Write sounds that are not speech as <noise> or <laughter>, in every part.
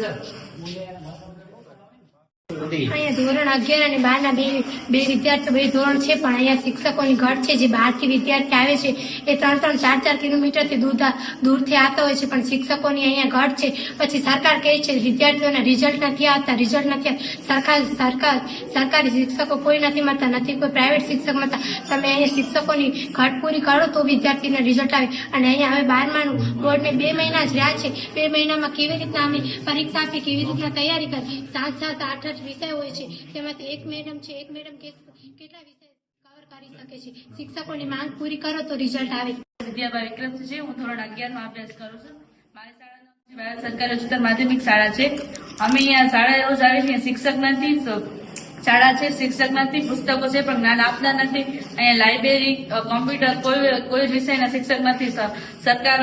Yeah. નથી અહીંયા ધોરણ અગિયાર અને બાર ના બે બે વિદ્યાર્થીઓ, બે ધોરણ છે, પણ અહીંયા શિક્ષકોની ઘટ છે. જે બહારથી વિદ્યાર્થી આવે છે, એ ત્રણ ત્રણ, ચાર ચાર કિલોમીટરથી દૂર દૂરથી આવતા હોય છે, પણ શિક્ષકોની અહીંયા ઘટ છે. પછી સરકાર કહે છે, વિદ્યાર્થીઓના રિઝલ્ટ નથી આવતા રિઝલ્ટ નથી. સરકાર સરકાર સરકારી શિક્ષકો કોઈ નથી મળતા, નથી કોઈ પ્રાઇવેટ શિક્ષક મળતા. તમે અહીંયા શિક્ષકોની ઘટ પૂરી કરો તો વિદ્યાર્થીને રિઝલ્ટ આવે. અને અહીંયા હવે બારમાનું બોર્ડને બે મહિના જ રહ્યા છે. બે મહિનામાં કેવી રીતના અમે પરીક્ષા આપી, કેવી રીતના તૈયારી કરી? સાત સાત, આઠ આઠ વિષય હોય છે. તેમાંથી એક મેડમ છે, એક મેડમ કેટલા વિષય કવર કરી શકે છે. શિક્ષકોની માંગ પૂરી કરો તો રિઝલ્ટ આવે. વિદ્યાબા વિક્રમ છે હું ધોરણ અગિયારમાં અભ્યાસ કરું છું. મારી શાળાનો ભારત સરકારી ઉચ્ચતર માધ્યમિક શાળા છે. અમે અહીંયા શાળા રોજ આવીએ છે શિક્ષક નથી શાળા છે શિક્ષક નથી પુસ્તકો છે, પણ જ્ઞાન આપતા નથી. અહીંયા લાઇબ્રેરી કોમ્પ્યુટર કોઈ કોઈ વિષયના શિક્ષક નથી સરકાર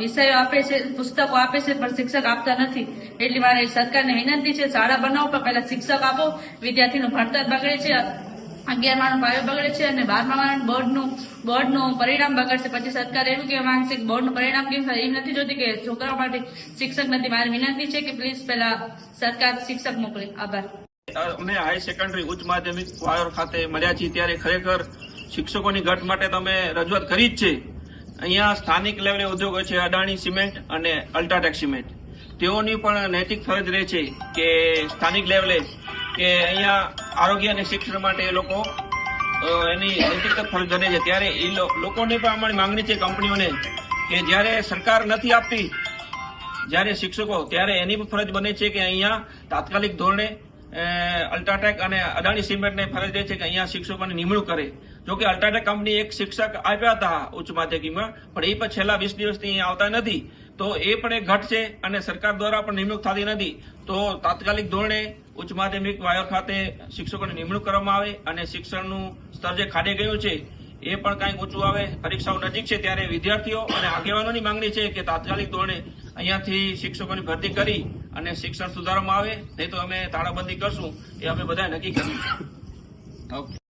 વિષયો આપે છે, પુસ્તકો આપે છે, પણ શિક્ષક આપતા નથી. એટલે મારે સરકારને વિનંતી છે, શાળા બનાવો, પણ પહેલા શિક્ષક આપો. વિદ્યાર્થીનું ભણતર બગડે છે, અગિયાર માનું પાયો બગડે છે અને બારમા બોર્ડનું બોર્ડનું પરિણામ બગડશે. પછી સરકાર એવું કહેવા માંગશે કે બોર્ડનું પરિણામ કેમ થાય? એ નથી જોતી કે છોકરાઓ માટે શિક્ષક નથી. મારી વિનંતી છે કે પ્લીઝ પહેલા સરકાર શિક્ષક મોકલે. આભાર. અમે હાઈ સેકન્ડરી ઉચ્ચ માધ્યમિક વાયોર ખાતે મળ્યા છીએ ત્યારે ખરેખર શિક્ષકોની ઘટ માટે તમે રજૂઆત કરી જ છે. અહીંયા સ્થાનિક લેવલે ઉદ્યોગો છે, અદાણી સિમેન્ટ અને અલ્ટ્રાટેક સિમેન્ટ. તેઓની પણ નૈતિક ફરજ રહે છે કે સ્થાનિક લેવલે કે અહીંયા આરોગ્ય અને શિક્ષણ માટે એ લોકો એની નૈતિક ફરજ બને છે. ત્યારે એ લોકોની પણ અમારી માંગણી છે કંપનીઓને કે જ્યારે સરકાર નથી આપતી, જ્યારે શિક્ષકો, ત્યારે એની પણ ફરજ બને છે કે અહીંયા તાત્કાલિક ધોરણે અલ્ટ્રાટેક અને અદાણી સિમેન્ટને ફરજ રહે છે કે અહીંયા શિક્ષકોની નિમણૂક કરે. જો કે અલ્ટ્રાટેક કંપની એક શિક્ષક આપ્યા હતા ઉચ્ચ માધ્યમિકમાં, પણ એ પણ છેલ્લા વીસ દિવસથી અહીંયા આવતા નથી. તો એ પણ એક ઘટ છે અને સરકાર દ્વારા પણ નિમણૂક થતી નથી. તો તાત્કાલિક ધોરણે ઉચ્ચ માધ્યમિક વાયો ખાતે શિક્ષકોની નિમણૂક કરવામાં આવે અને શિક્ષણનું સ્તર જે ખાડે ગયું છે, એ પણ કાંઈક ઊંચું આવે. પરીક્ષાઓ નજીક છે ત્યારે વિદ્યાર્થીઓ અને આગેવાનોની માંગણી છે કે તાત્કાલિક ધોરણે અહીંયાથી શિક્ષકોની ભરતી કરી અને શિક્ષણ સુધારવામાં આવે નહીં તો અમે તાળાબંધી કરશું એ અમે બધા નક્કી કર્યું <coughs> ઓકે.